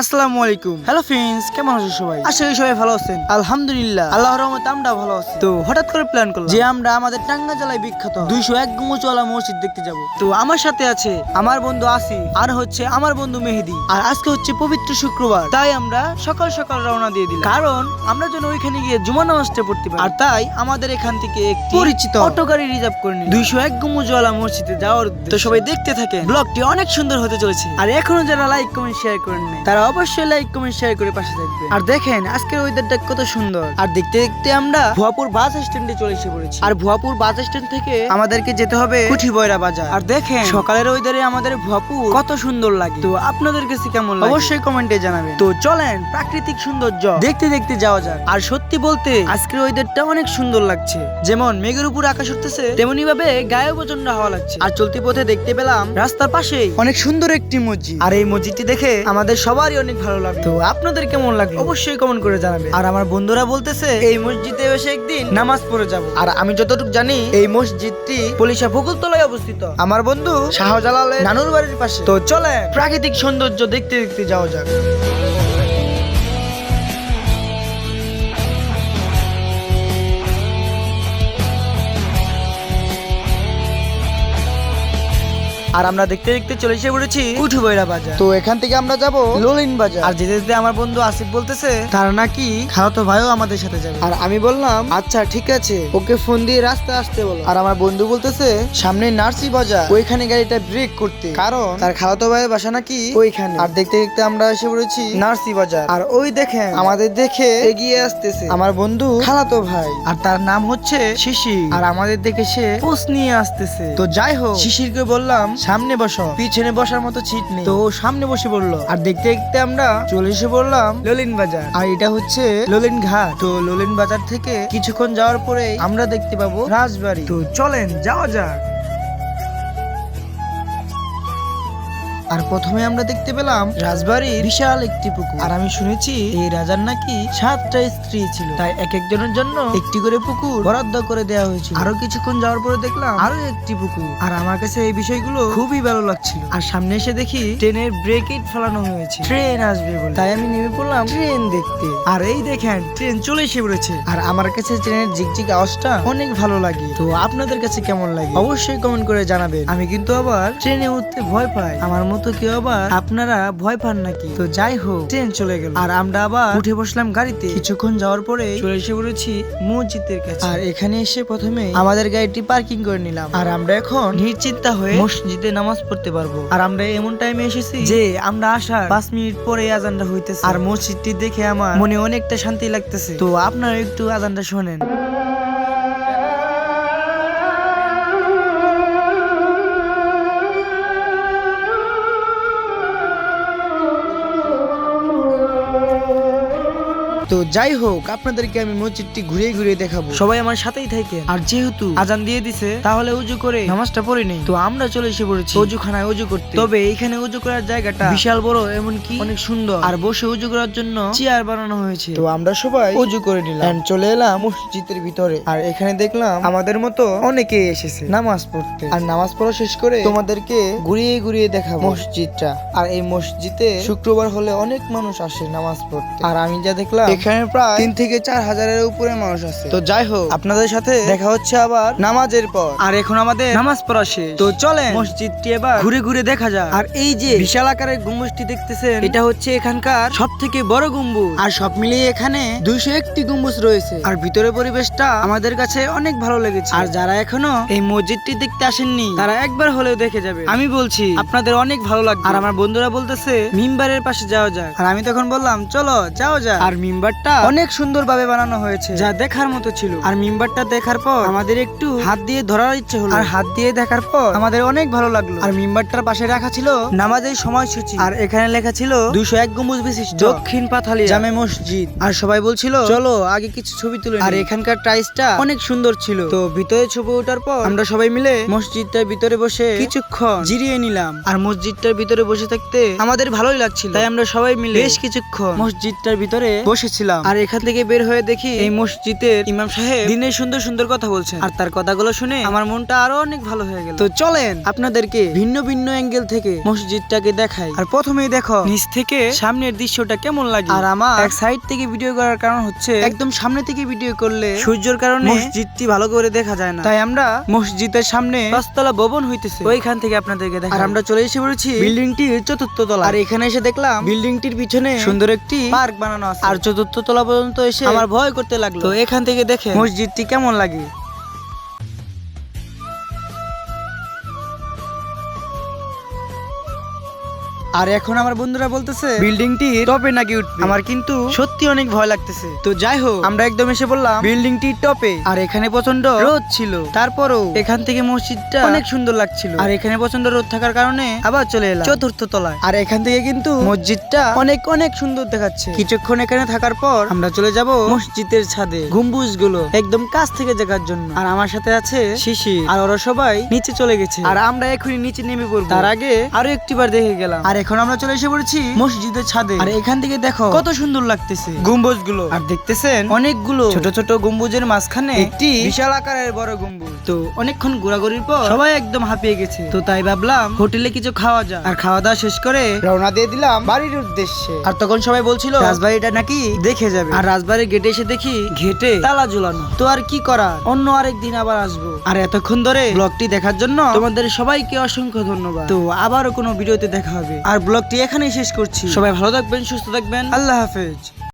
আসসালামু আলাইকুম। Hello friends কেমন আছো সবাই? আশা করি সবাই ভালো আছেন। আলহামদুলিল্লাহ। আল্লাহর রহমতে আমরা ভালো আছি। তো হঠাৎ করে প্ল্যান করলাম যে আমরা আমাদের টাঙ্গা জেলায় বিখ্যাত দুইশো এক গুমচওয়ালা মসজিদ দেখতে যাব। তো আমার সাথে আছে আমার বন্ধু আসি আর হচ্ছে আমার বন্ধু মেহেদি। আর আজকে হচ্ছে পবিত্র শুক্রবার তাই আমরা সকাল সকাল রওনা দিয়ে দিলাম। কারণ আমরা যেন ওইখানে গিয়ে জুমা নামাজটা পড়তে পারি। আর তাই আমাদের এখান থেকে একটি পরিচিত অটো গাড়ি রিজার্ভ করে নিই দুইশো এক গুমজওয়ালা মসজিদে যাওয়ার তো সবাই দেখতে থাকেন। ব্লগটি অনেক সুন্দর হতে চলেছে। আর এখনও যারা লাইক কমেন্ট শেয়ার করেন তারা অবশ্যই লাইক কমেন্ট শেয়ার করে পাশে থাকবে আর দেখেন, আজকের ওয়েদারটা কত সুন্দর। আর দেখতে দেখতে আমরা ভুয়াপুর বাস স্ট্যান্ডে চলে এসে পড়েছি। আর ভুয়াপুর বাস স্ট্যান্ড থেকে আমাদেরকে যেতে হবে কুঠি বয়রা বাজার। আর দেখেন, সকালের ওয়েদারে আমাদের ভুয়াপুর কত সুন্দর লাগে। তো আপনাদের কাছে কেমন লাগে? অবশ্যই কমেন্টে জানাবেন। তো চলেন, প্রাকৃতিক সৌন্দর্য দেখতে দেখতে যাওয়া যাক। আর সত্যি বলতে, আজকের ওয়েদারটা অনেক সুন্দর লাগছে। যেমন মেঘের উপর আকাশ উঠতেছে তেমনি ভাবে গায়ে প্রচণ্ড হাওয়া লাগছে। আর চলতি পথে দেখতে পেলাম রাস্তার পাশেই অনেক সুন্দর একটি মসজিদ। আর এই মসজিদটি দেখে আমাদের সবারই অনেক ভালো লাগতো আপনাদের কেমন লাগল? অবশ্যই কমেন্ট করে জানাবেন। আর আমার বন্ধুরা বলতেছে এই মসজিদে এসে একদিন নামাজ পড়ে যাব। আর আমি যতটুকু জানি এই মসজিদটি পলিশা ফকুলতলায় অবস্থিত। আমার বন্ধু শাহজালালের নানুর বাড়ির পাশে। তো চলে প্রাকৃতিক সৌন্দর্য দেখতে দেখতে যাওয়া যাক। আর আমরা দেখতে দেখতে চলে এসে পড়েছি উঠু বৈরা বাজার। তো এখান থেকে আমরা যাব ললিন বাজার। আর যেতে যেতে আমার বন্ধু আসিফ বলতেছে তার নাকি খালাতো ভাইও আমাদের সাথে যাবে। আর আমি বললাম আচ্ছা ঠিক আছে। ওকে ফোন দিয়ে রাস্তা আসতে বলো। আর আমার বন্ধু বলতেছে সামনে নার্সি বাজার ওইখানে গাড়িটা ব্রেক করতে। কারণ তার খালাতো ভাইয়ের বাসা নাকি ওইখানে। আর দেখতে দেখতে আমরা এসে পড়েছি নার্সি বাজার। আর ওই দেখেন আমাদের দেখে এগিয়ে আসতেছে আমার বন্ধু খালাতো ভাই। আর তার নাম হচ্ছে শিশির। আর আমাদের দেখে সে পোস্ট নিয়ে আসতেছে। তো যাই হোক শিশিরকে বললাম সামনে বসো। পিছনে বসার মতো সিট নেই। তো সামনে বসে পড়ল আর দেখতে দেখতে আমরা চলে এসে বললাম ললিন বাজার। আর এটা হচ্ছে ললিন ঘাট। তো ললিন বাজার থেকে কিছুক্ষণ যাওয়ার পরে আমরা দেখতে পাবো রাজবাড়ি। তো চলেন যাওয়া যাক। আর প্রথমে আমরা দেখতে পেলাম রাজবাড়ির বিশাল একটি পুকুর। আর আমি শুনেছি এই রাজার নাকি সাতটা স্ত্রী ছিল। তাই এক একজনের জন্য একটি করে পুকুর বরাদ্দ করে দেওয়া হয়েছিল। আরও কিছুক্ষণ যাওয়ার পরে দেখলাম আরও একটি পুকুর। আর আমার কাছে এই বিষয়গুলো খুবই ভালো লাগছিল। আর সামনে এসে দেখি ট্রেনের ব্রেকেট ফেলানো হয়েছে। ট্রেন আসবে বলে। তাই আমি নেমে পড়লাম ট্রেন দেখতে। আর এই দেখেন, ট্রেন চলে এসে পড়েছে। আর আমার কাছে ট্রেনের ঝিকঝিক আওয়াজটা অনেক ভালো লাগে। তো আপনাদের কাছে কেমন লাগে? অবশ্যই কমেন্ট করে জানাবেন। আমি কিন্তু আবার ট্রেনে উঠতে ভয় পাই। আমার মতো কেউ আবার আপনারা ভয় পান নাকি? তো যাই হোক, ট্রেন চলে গেল। আর আমরা আবার উঠে বসলাম গাড়িতে। কিছুক্ষণ যাওয়ার পরে চলে এসে পড়েছি মসজিদের কাছে। আর এখানে এসে প্রথমে আমাদের গাড়িটি পার্কিং করে নিলাম। আর আমরা এখন নিশ্চিন্তা হয়ে মসজিদে নামাজ পড়তে পারব। আর আমরা এমন টাইমে এসেছি যে আমরা আসার পাঁচ মিনিট পরে আজানটা হইতেছে। আর মসজিদটি দেখে আমার মনে অনেকটা শান্তি লাগতেছে। তো আপনারা একটু আজানটা শোনেন। তো যাই হোক আপনাদেরকে আমি মসজিদটি ঘুরিয়ে ঘুরিয়ে দেখাবো। সবাই আমার সাথেই থাকেন। আর যেহেতু আজান দিয়ে দিছে তাহলে উজু করে নামাজটা পড়ে নেই। তো আমরা চলে এসে পড়েছি। অজু খানায় উজু করতে। তবে এইখানে উজু করার জায়গাটা বিশাল বড় এমনকি অনেক সুন্দর। আর বসে উজু করার জন্য চেয়ার বানানো হয়েছে। তো আমরা সবাই উজু করে নিলাম। চলে এলাম মসজিদের ভিতরে। আর এখানে দেখলাম আমাদের মতো অনেকেই এসেছে নামাজ পড়তে। আর নামাজ পড়া শেষ করে তোমাদেরকে ঘুরিয়ে ঘুরিয়ে দেখাবো মসজিদটা। আর এই মসজিদে শুক্রবার হলে অনেক মানুষ আসে নামাজ পড়তে। আর আমি যা দেখলাম এখানে প্রায় তিন থেকে চার হাজারের উপরে মানুষ আছে। তো যাই হোক আপনাদের সাথে দেখা হচ্ছে আবার নামাজের পর। আর এখন আমাদের নামাজ পড়া শেষ। তো চলেন মসজিদটি এবার ঘুরে ঘুরে দেখা যায় আর এই যে বিশাল আকারের গম্বুজটি দেখতেছেন এটা হচ্ছে এখানকার সব থেকে বড় গম্বুজ। আর সব মিলিয়ে এখানে দুইশো একটি গম্বুজ রয়েছে। আর ভিতরে পরিবেশটা আমাদের কাছে অনেক ভালো লেগেছে। আর যারা এখনও এই মসজিদটি দেখতে আসেননি তারা একবার হলেও দেখে যাবে। আমি বলছি আপনাদের অনেক ভালো লাগবে। আর আমার বন্ধুরা বলতেছে মিম্বারের পাশে যাওয়া যাক। আর আমি তখন বললাম চলো যাও যাক। আর মিম্বারটা অনেক সুন্দর ভাবে বানানো হয়েছে। যা দেখার মতো ছিল। আর মিম্বারটা দেখার পর আমাদের একটু হাত দিয়ে ধরার ইচ্ছে হলো। আর হাত দিয়ে দেখার পর আমাদের অনেক ভালো লাগল। আর মিম্বারটার পাশে রাখা ছিল নামাজের সময়সূচি। আর এখানে লেখা ছিল দুশো এক গম্বুজ বিশিষ্ট। দক্ষিণ পাথালি জামে মসজিদ। আর সবাই বলছিল চলো আগে কিছু ছবি তুলে আর এখানকার টাইসটা অনেক সুন্দর ছিল। তো ভিতরে ছবি ওঠার পর আমরা সবাই মিলে মসজিদটার ভিতরে বসে কিছুক্ষণ জিরিয়ে নিলাম। আর মসজিদটার ভিতরে বসে থাকতে আমাদের ভালোই লাগছিল। তাই আমরা সবাই মিলে বেশ কিছুক্ষণ মসজিদটার ভিতরে বসেছি। যাচ্ছিলাম আর এখান থেকে বের হয়ে দেখি এই মসজিদের ইমাম সাহেব দিনে সুন্দর সুন্দর কথা বলছেন। আর তার কথাগুলো শুনে আমার মনটা আরও অনেক ভালো হয়ে গেল। তো চলেন আপনাদেরকে ভিন্ন ভিন্ন অ্যাঙ্গেল থেকে মসজিদটাকে দেখাই। আর প্রথমেই দেখো নিচ থেকে সামনের দৃশ্যটা কেমন লাগে? আর আমার এক সাইড থেকে ভিডিও করার কারণ হচ্ছে একদম সামনে থেকে ভিডিও করলে সূর্যের কারণে মসজিদটি ভালো করে দেখা যায় না। তাই আমরা মসজিদের সামনে পাঁচতলা ভবন হইতেছে। ওইখান থেকে আপনাদেরকে দেখা আর আমরা চলে এসে পড়েছি বিল্ডিংটির চতুর্থ তলা আর এখানে এসে দেখলাম বিল্ডিংটির পিছনে সুন্দর একটি পার্ক বানানো আছে। আর চতুর্থ তলা পর্যন্ত এসে আমার ভয় করতে লাগল। তো এখান থেকে দেখে মসজিদটি কেমন লাগে? আর এখন আমার বন্ধুরা বলতেছে, বিল্ডিংটি টপে নাকি উঠবে? আমার কিন্তু সত্যি অনেক ভয় লাগতেছে। তো যাই হোক, আমরা একদম এসে বললাম, বিল্ডিংটি টপে। আর এখানে প্রচণ্ড রোদ ছিল। তারপরও এখান থেকে মসজিদটা অনেক সুন্দর লাগছিল। আর এখানে প্রচণ্ড রোদ থাকার কারণে আবার চলে এলাম চতুর্থ তলায়। আর এখান থেকে কিন্তু মসজিদটা অনেক অনেক সুন্দর দেখাচ্ছে। কিছুক্ষণ এখানে থাকার পর আমরা চলে যাব মসজিদের ছাদে গম্বুজগুলো একদম কাছ থেকে দেখার জন্য। আর আমার সাথে আছে শিশি আর ওরা সবাই নিচে চলে গেছে। আর আমরা এখনই নিচে নেমে পড়ব। তার আগে আরও একটিবার দেখে গেলাম। আর এখন আমরা চলে এসে পড়েছি মসজিদের ছাদে। আর এখান থেকে দেখো কত সুন্দর লাগতেছে। গম্বুজগুলো আর দেখতেছেন অনেকগুলো। ছোট ছোট গম্বুজের মাঝখানে একটি বিশাল আকারের বড় গম্বুজ। তো অনেকক্ষণ ঘোরাঘুরির পর সবাই একদম হাঁপিয়ে গেছে। তো তাই ভাবলাম হোটেলে কিছু খাওয়া যায় আর খাওয়া দাওয়া শেষ করে রওনা দিয়ে দিলাম বাড়ির উদ্দেশ্যে। আর তখন সবাই বলছিল রাজবাড়িটা নাকি দেখে যাবে। আর রাজবাড়ির গেটে এসে দেখি ঘেটে তালা ঝুলানো। তো আর কি করা অন্য আরেক দিন আবার আসব। আর এতক্ষণ ধরে ব্লগটি দেখার জন্য তোমাদের সবাইকে অসংখ্য ধন্যবাদ। তো আবারও কোনো ভিডিওতে দেখা হবে। আর ব্লগটি এখানেই শেষ করছি। সবাই ভালো থাকবেন সুস্থ থাকবেন। আল্লাহ হাফেজ।